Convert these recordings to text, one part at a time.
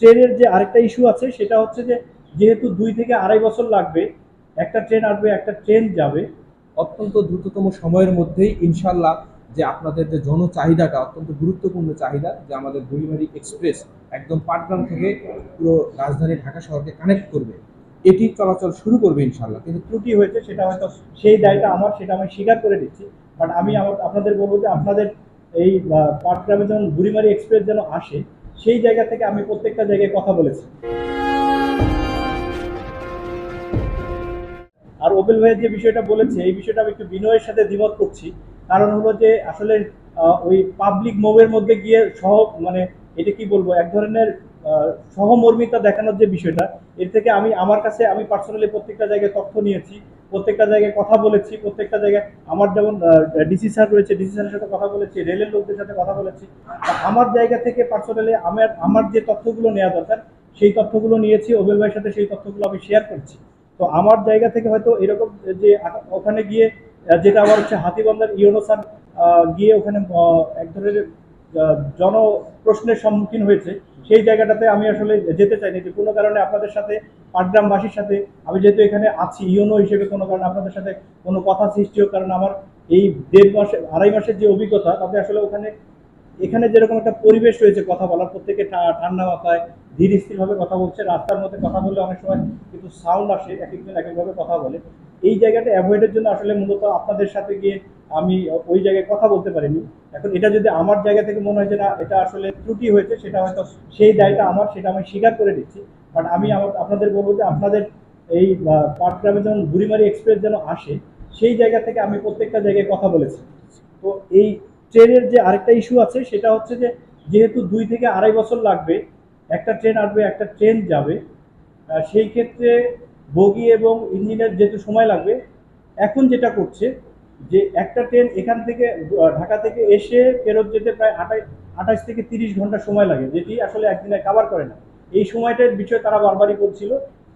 ট্রেনের যে আরেকটা ইস্যু আছে সেটা হচ্ছে যে যেহেতু দুই থেকে আড়াই বছর লাগবে একটা ট্রেন আসবে একটা ট্রেন যাবে। অত্যন্ত দ্রুততম সময়ের মধ্যেই ইনশাল্লাহ যে আপনাদের যে জনচাহিদাটা অত্যন্ত গুরুত্বপূর্ণ চাহিদা যে আমাদের বুড়িমারি এক্সপ্রেস একদম পাটগ্রাম থেকে পুরো রাজধানী ঢাকা শহরকে কানেক্ট করবে। এটি চলাচল শুরু করবে ইনশাল্লাহ। কিন্তু ত্রুটি হয়েছে সেটা হয়তো সেই দায়টা আমার সেটা আমি স্বীকার করে দিচ্ছি বাট আমি আমার- আপনাদের বলব যে আপনাদের এই পাটগ্রামে যেমন বুড়িমারি এক্সপ্রেস যেন আসে সেই জায়গা থেকে আমি প্রত্যেকটা জায়গায় কথা বলেছি। আর ওবেল ভাইয়ের যে বিষয়টা বলেছে, এই বিষয়টা আমি একটু বিনয়ের সাথে দ্বিমত করছি। কারণ হলো যে, আসলে ওই পাবলিক মোভের মধ্যে গিয়ে সহ মানে এটা কি বলব? এক ধরনের সহমর্মিতা দেখানোর যে বিষয়টা এর থেকে আমি আমার কাছে আমি পার্সোনালি প্রত্যেকটা জায়গায় তথ্য নিয়েছি প্রত্যেকটা জায়গায় কথা বলেছি প্রত্যেকটা জায়গায় আমার যেমন ডিসি স্যার রয়েছে ডিসি স্যারের সাথে কথা বলেছি রেলের লোকদের সাথে কথা বলেছি আমার জায়গা থেকে পার্সোনালি আমার আমার যে তথ্যগুলো নেওয়া দরকার সেই তথ্যগুলো নিয়েছি ওবেল ভাইয়ের সাথে সেই তথ্যগুলো আমি শেয়ার করছি। তো আমার জায়গা থেকে হয়তো এরকম যে ওখানে গিয়ে যেটা আমার হচ্ছে হাতিবান্ধার ইউনো স্যার গিয়ে ওখানে এক ধরনের আহ, জন প্রশ্নের সম্মুখীন হয়েছে সেই জায়গাটাতে আমি আসলে যেতে চাইনি যে কোনো কারণে আপনাদের সাথে, পাটগ্রামবাসীর সাথে আমি যেহেতু এখানে আছি, ইউনো হিসেবে কোনো কারণে আপনাদের সাথে কোনো কথা সৃষ্টি হোক কারণ আমার এই দেড় মাসে, আড়াই মাসের যে অভিজ্ঞতা, তাতে আসলে ওখানে, এখানে যেরকম একটা পরিবেশ রয়েছে কথা বলার, প্রত্যেকে ঠান্ডা মাথায় ধীর স্থিরভাবে কথা বলছে, রাস্তার মধ্যে কথা বললে অনেক সময় কিন্তু সাউন্ড আসে, এক একজন এক একভাবে কথা বলে। এই জায়গাটা অ্যাভয়েডের জন্য আসলে মূলত আপনাদের সাথে গিয়ে আমি ওই জায়গায় কথা বলতে পারিনি। এখন এটা যদি আমার জায়গা থেকে মনে হয় যে না, এটা আসলে ত্রুটি হয়েছে, সেটা হয়তো সেই দায়টা আমার, সেটা আমি স্বীকার করে দিচ্ছি বাট আমি আমার, আপনাদের বলব যে আপনাদের এই পাটগ্রামে যেমন বুড়িমারি এক্সপ্রেস যেন আসে, সেই জায়গা থেকে আমি প্রত্যেকটা জায়গায় কথা বলেছি। তো এই ট্রেনের যে আরেকটা ইস্যু আছে, সেটা হচ্ছে যে যেহেতু দুই থেকে আড়াই বছর লাগবে, একটা ট্রেন আসবে, একটা ট্রেন যাবে সেই ক্ষেত্রে বগি এবং ইঞ্জিনের যেহেতু সময় লাগবে, এখন যেটা করছে যে একটা ট্রেন এখান থেকে ঢাকা থেকে এসে ফেরত যেতে প্রায় আঠাশ আঠাশ থেকে তিরিশ ঘণ্টা সময় লাগে, যেটি আসলে একদিনে কাভার করে না। এই সময়টার বিষয়ে তারা বারবারই বলছিল।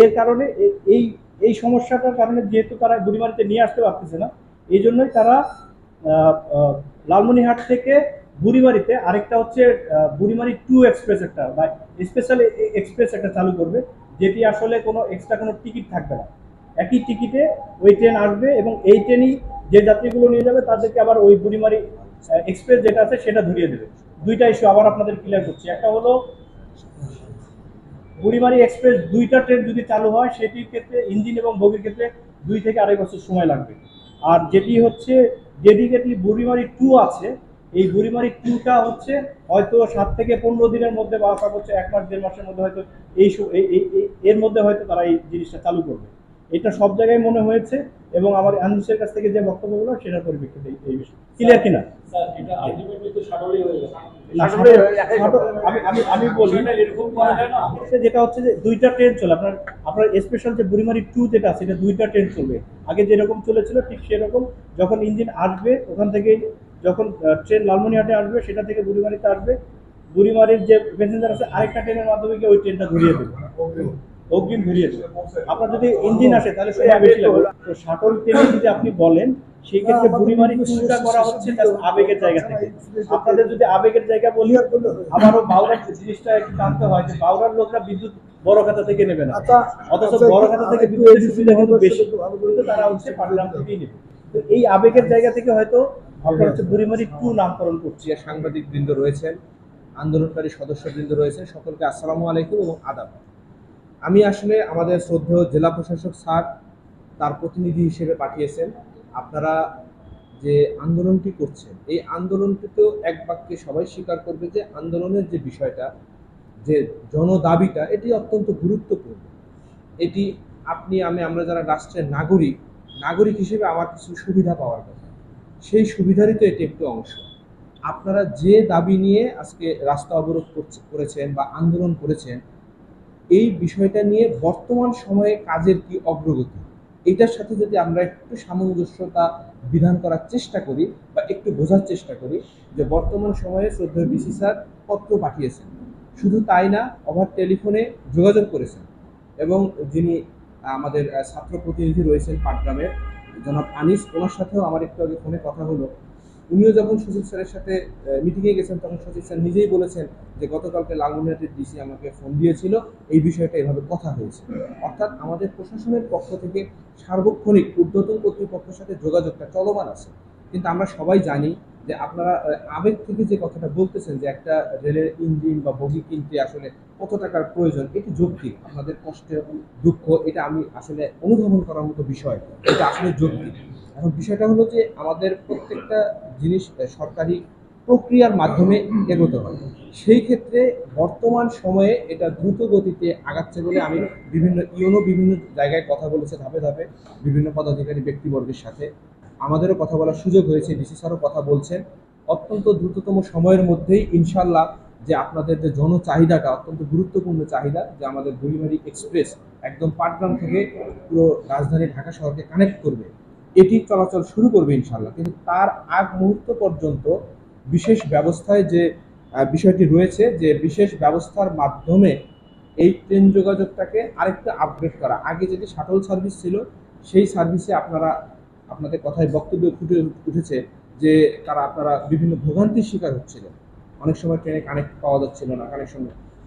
এর কারণে এই এই সমস্যাটার কারণে যেহেতু তারা বুড়িমারিতে নিয়ে আসতে পারতেছে না, এই জন্যই তারা লালমনিহাট থেকে বুড়িমারিতে আরেকটা হচ্ছে বুড়িমারি টু এক্সপ্রেস একটা বা স্পেশাল এক্সপ্রেস একটা চালু করবে, যেটি আসলে কোনো এক্সট্রা কোনো টিকিট থাকবে না। একই টিকিটে ওই ট্রেন আসবে এবং এই ট্রেনই যে যাত্রীগুলো নিয়ে যাবে তাদেরকে আবার ওই বুড়িমারি এক্সপ্রেস যেটা আছে সেটা ধরিয়ে দেবে। দুইটা ইস্যু আবার আপনাদের ক্লিয়ার করছি। একটা হলো, বুড়িমারি এক্সপ্রেস দুইটা ট্রেন যদি চালু হয়, সেটির ক্ষেত্রে ইঞ্জিন এবং বগির ক্ষেত্রে দুই থেকে আড়াই বছর সময় লাগবে। আর যেটি হচ্ছে ডেডিকেটলি বুড়িমারি টু আছে, এই বুড়িমারি টুটা হচ্ছে হয়তো সাত থেকে পনেরো দিনের মধ্যে বা সর্বোচ্চ এক মাস, দেড় মাসের মধ্যে হয়তো এই- এর মধ্যে হয়তো তারা এই জিনিসটা চালু করবে। এটা সব জায়গায় মনে হয়েছে এবং আমার আনজিসের কাছ থেকে যে বক্তব্যগুলো সেটার পরিপ্রেক্ষিতে এই- বিষয়। ক্লিয়ার কিনা? হয়ে আমি বলি যেটা হচ্ছে যে দুইটা ট্রেন চলে। আপনার আপনার স্পেশাল যে বুড়িমারি টু যেটা আছে এটা দুইটা ট্রেন চলবে। আগে যেরকম চলেছিল ঠিক সেরকম যখন ইঞ্জিন আসবে ওখান থেকে যখন ট্রেন লালমনিহাটে আসবে সেটা থেকে বুড়িমারিতে আসবে। বুড়িমারির যে প্যাসেঞ্জার আছে আরেকটা ট্রেনের মাধ্যমে গিয়ে ওই ট্রেনটা ঘুরিয়ে দেবে। অগ্রিম দেবে আপনার যদি ইঞ্জিন আসে তাহলে সময় বেশি লাগবে। তো শাটল ট্রেনে যদি আপনি বলেন সেই ক্ষেত্রে বুড়িমারি টুটা করা হচ্ছে just আবেগের জায়গা থেকে। আপনাদের যদি আবেগের জায়গা বলি আমারও বাউরার জিনিসটা একটু জানতে হয় যে বাউরার লোকরা বিদ্যুৎ বড় খাতা থেকে নেবে না। আচ্ছা, অথচ আচ্ছা, বড় খাতা থেকে বিদ্যুতের সুবিধা বেশি। কিন্তু তারা হচ্ছে পাটগ্রাম থেকেই নেবে। তো এই আবেগের জায়গা থেকে হয়তো আপনার হচ্ছে বুড়িমারি টু নামকরণ করছি। সাংবাদিক বৃন্দ রয়েছেন আন্দোলনকারী সদস্যবৃন্দ রয়েছেন সকলকে আসসালামু আলাইকুম এবং আদাব। আমি আসলে আমাদের শ্রদ্ধেয় জেলা প্রশাসক স্যার, তার প্রতিনিধি হিসেবে পাঠিয়েছেন। আপনারা যে আন্দোলনটি করছেন, এই আন্দোলনটিতেও এক বাক্যে সবাই স্বীকার করবে যে আন্দোলনের যে বিষয়টা, যে জনদাবিটা, এটি অত্যন্ত গুরুত্বপূর্ণ। এটি আপনি, আমি, আমরা যারা রাষ্ট্রের নাগরিক নাগরিক হিসেবে আমার কিছু সুবিধা পাওয়ার কথা। সেই সুবিধারই তো এটি একটি অংশ। আপনারা যে দাবি নিয়ে আজকে রাস্তা অবরোধ করছে- করেছেন বা আন্দোলন করেছেন এই বিষয়টা নিয়ে বর্তমান সময়ে কাজের কি অগ্রগতি? এটার সাথে যদি আমরা একটু সামঞ্জস্যতা বিধান করার চেষ্টা করি বা একটু বোঝার চেষ্টা করি যে বর্তমান সময়ে শ্রদ্ধেয় ডিসি স্যার পত্র পাঠিয়েছেন। শুধু তাই না ওভার টেলিফোনে যোগাযোগ করেছেন এবং যিনি আমাদের ছাত্র প্রতিনিধি রয়েছেন পাটগ্রামের জনাব আনিস, ওনার সাথেও আমার একটু আগে ফোনে কথা হলো। উনিও যখন সচিব স্যারের সাথে মিটিংয়ে গেছেন, তখন সচিব স্যার নিজেই বলেছেন যে গতকালকে লালমনিরহাটের ডিসি আমাকে ফোন দিয়েছিল, এই বিষয়টা এভাবে কথা হয়েছে। অর্থাৎ আমাদের প্রশাসনের পক্ষ থেকে সার্বক্ষণিক ঊর্ধ্বতন কর্তৃপক্ষের সাথে যোগাযোগটা চলমান আছে। কিন্তু আমরা সবাই জানি যে আপনারা আবেগ থেকে যে কথাটা বলতেছেন যে একটা রেলের ইঞ্জিন বা বগি কিনতে আসলে কত টাকার প্রয়োজন, এটি যৌক্তিক। আপনাদের কষ্টের দুঃখ, এটা আমি আসলে অনুধাবন করার মতো বিষয়, এটা আসলে যৌক্তিক। এখন বিষয়টা হলো যে আমাদের প্রত্যেকটা জিনিস সরকারি প্রক্রিয়ার মাধ্যমে এগোতে হয়। সেই ক্ষেত্রে বর্তমান সময়ে এটা দ্রুত গতিতে আগাচ্ছে বলে আমি বিভিন্ন ইউনো বিভিন্ন জায়গায় কথা বলেছে ধাপে ধাপে, বিভিন্ন পদাধিকারী ব্যক্তিবর্গের সাথে। আমাদেরও কথা বলার সুযোগ হয়েছে, ডিসি স্যারও কথা বলছেন। অত্যন্ত দ্রুততম সময়ের মধ্যেই ইনশাল্লাহ যে আপনাদের যে জনচাহিদাটা, অত্যন্ত গুরুত্বপূর্ণ চাহিদা, যে আমাদের বুড়িমারি এক্সপ্রেস একদম পাটগ্রাম থেকে পুরো রাজধানী ঢাকা শহরকে কানেক্ট করবে। এটি চলাচল শুরু করবে ইনশাল্লাহ কিন্তু তার আগ মুহূর্ত পর্যন্ত বিশেষ ব্যবস্থায় যে বিষয়টি রয়েছে, যে বিশেষ ব্যবস্থার মাধ্যমে এই ট্রেন যোগাযোগটাকে আরেকটু আপগ্রেড করা। আগে যেটি শাটল সার্ভিস ছিল, সেই সার্ভিসে আপনারা, আপনাদের কথায় বক্তব্য ফুটে উঠেছে যে, তারা আপনারা বিভিন্ন ভোগান্তির শিকার হচ্ছিলেন। অনেক সময় ট্রেনে কানেক্ট পাওয়া যাচ্ছিল না কানেকশন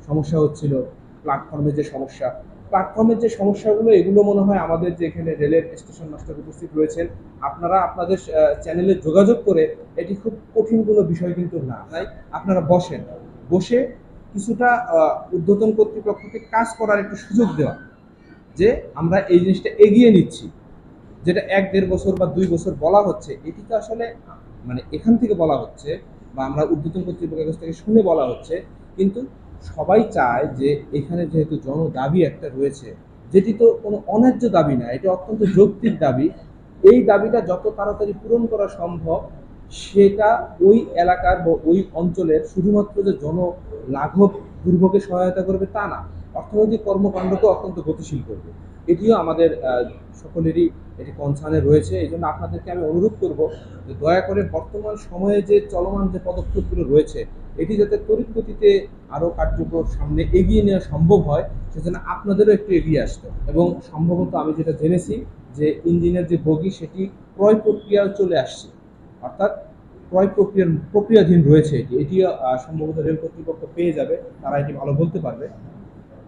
সমস্যা হচ্ছিল প্ল্যাটফর্মের যে সমস্যা প্ল্যাটফর্মের যে সমস্যাগুলো, এগুলো মনে হয় আমাদের যে এখানে রেলের স্টেশন মাস্টার উপস্থিত রয়েছেন, আপনারা আপনাদের চ্যানেলে যোগাযোগ করে এটি খুব কঠিন কোনো বিষয় কিন্তু না তাই আপনারা বসেন। বসে কিছুটা ঊর্ধ্বতন কর্তৃপক্ষকে কাজ করার একটু সুযোগ দেওয়া যে আমরা এই জিনিসটা এগিয়ে নিচ্ছি। যেটা এক দেড় বছর বা দুই বছর বলা হচ্ছে, এটি তো আসলে মানে এখান থেকে বলা হচ্ছে বা আমরা ঊর্ধ্বতন কর্তৃপক্ষের কাছ থেকে শুনে বলা হচ্ছে, কিন্তু সবাই চায় যে এখানে যেহেতু জন দাবি একটা রয়েছে, যেটি তো কোনো অন্যায্য দাবি না, এটা অত্যন্ত যৌক্তিক দাবি, এই দাবিটা যত তাড়াতাড়ি পূরণ করা সম্ভব, সেটা ওই এলাকার বা ওই অঞ্চলের শুধুমাত্র যে জন লাঘব দুর্ভোগে সহায়তা করবে তা না, অর্থনৈতিক কর্মকাণ্ডকে অত্যন্ত গতিশীল করবে। এটিও আমাদের সকলেরই এটি কনসার্নে রয়েছে এই জন্য আপনাদেরকে আমি অনুরোধ করব যে দয়া করে বর্তমান সময়ে যে চলমান যে পদক্ষেপগুলো রয়েছে এটি যাতে তড়িৎ গতিতে আরও কার্যকর সামনে এগিয়ে নেওয়া সম্ভব হয়, সেজন্য আপনাদেরও একটু এগিয়ে আসতে এবং সম্ভবত আমি যেটা জেনেছি যে ইঞ্জিনের যে বগি, সেটি ক্রয় প্রক্রিয়া চলে আসছে। অর্থাৎ ক্রয় প্রক্রিয়ার প্রক্রিয়াধীন রয়েছে এটি। এটি সম্ভবত রেল কর্তৃপক্ষ পেয়ে যাবে, তারা এটি ভালো বলতে পারবে।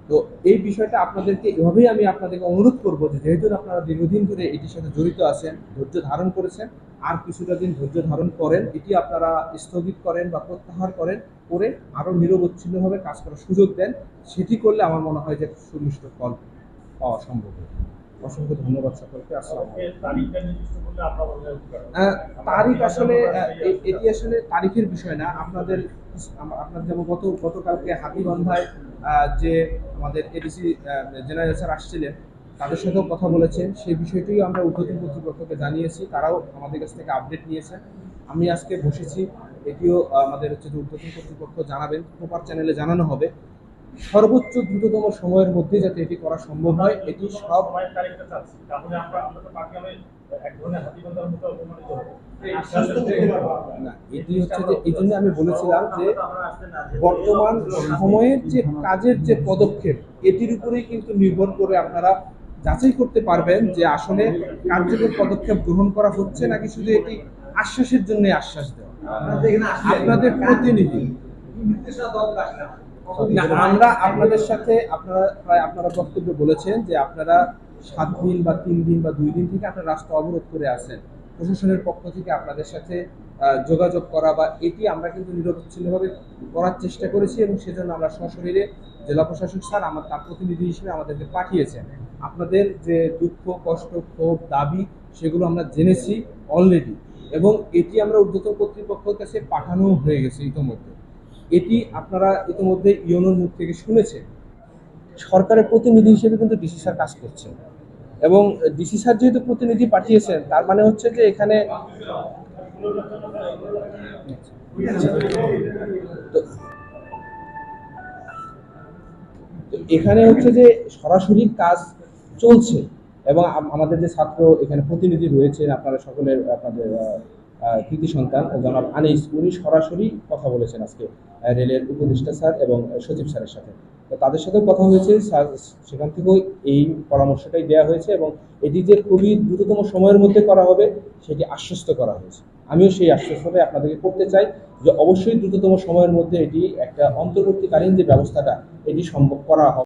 তো এই বিষয়টা আপনাদেরকে এভাবেই আমি আপনাদেরকে অনুরোধ করব যে যেহেতু আপনারা দীর্ঘদিন ধরে এটির সাথে জড়িত আছেন, ধৈর্য ধারণ করেছেন আর কিছুটা দিন ধৈর্য ধারণ করেন এটি আপনারা স্থগিত করেন বা প্রত্যাহার করেন করে আরও নিরবচ্ছিন্নভাবে কাজ করার সুযোগ দেন। সেটি করলে আমার মনে হয় যে সুনিষ্ট ফল পাওয়া সম্ভব অসংখ্য ধন্যবাদ সকলকে। আহ, তারিখ আসলে এটি আসলে তারিখের বিষয় না। আপনাদের আপনার যেমন গত গতকালকে হাতিগন্ধায় আহ, যে আমাদের এডিসি জেনারেল স্যার আসছিলেন তাদের সাথেও কথা বলেছেন সেই বিষয়টিও আমরা ঊর্ধ্বতন কর্তৃপক্ষকে জানিয়েছি। তারাও আমাদের কাছ থেকে আপডেট নিয়েছেন আমি আজকে বসেছি। এটিও আমাদের হচ্ছে যে ঊর্ধ্বতন কর্তৃপক্ষ জানাবেন। প্রপার চ্যানেলে জানানো হবে। সর্বোচ্চ দ্রুততম সময়ের মধ্যে যাতে এটি করা সম্ভব হয় এটি সব এটি হচ্ছে যে এই জন্য আমি বলেছিলাম যে বর্তমান সময়ের যে কাজের যে পদক্ষেপ এটির উপরেই কিন্তু নির্ভর করে আপনারা যাচাই করতে পারবেন যে আসলে কার্যকর পদক্ষেপ গ্রহণ করা হচ্ছে নাকি শুধু এটি আশ্বাসের জন্য আশ্বাস দেওয়া। আপনাদের প্রতিনিধি। না আমরা আপনাদের সাথে আপনারা প্রায় আপনারা বক্তব্য বলেছেন যে আপনারা সাত দিন বা তিন দিন বা দুই দিন থেকে আপনারা রাস্তা অবরোধ করে আছেন। প্রশাসনের পক্ষ থেকে আপনাদের সাথে যোগাযোগ করা বা এটি আমরা কিন্তু নিরবচ্ছিন্নভাবে করার চেষ্টা করেছি এবং সেজন্য আমরা সশরীরে জেলা প্রশাসক স্যার আমার তার প্রতিনিধি হিসেবে আমাদেরকে পাঠিয়েছেন। আপনাদের যে দুঃখ, কষ্ট, ক্ষোভ, দাবি, সেগুলো আমরা জেনেছি অলরেডি এবং এটি আমরা ঊর্ধ্বতন কর্তৃপক্ষের কাছে পাঠানো হয়ে গেছে ইতোমধ্যে। এটি আপনারা ইতিমধ্যে ইউনোর মুখ থেকে শুনেছেন। সরকারের প্রতিনিধি হিসেবে কিন্তু ডিসি স্যার কাজ করছেন এবং ডিসি স্যার যেহেতু প্রতিনিধি পাঠিয়েছেন, তার মানে হচ্ছে যে এখানে এখানে হচ্ছে যে সরাসরি কাজ চলছে এবং আমাদের যে ছাত্র এখানে প্রতিনিধি রয়েছেন আপনারা সকলের, আপনাদের কৃতি সন্তান, জনাব আনিস, উনি সরাসরি কথা বলেছেন আজকে রেলের উপদেষ্টা স্যার এবং সচিব স্যারের সাথে। তো তাদের সাথেও কথা হয়েছে সেখান থেকেও এই পরামর্শটাই দেওয়া হয়েছে এবং এটি যে খুবই দ্রুততম সময়ের মধ্যে করা হবে, সেটি আশ্বস্ত করা হয়েছে। আমিও সেই আশ্বাসটাই আপনাদেরকে করতে চাই যে অবশ্যই দ্রুততম সময়ের মধ্যে এটি একটা অন্তর্বর্তীকালীন যে ব্যবস্থাটা, এটি সম্ভব করা হবে।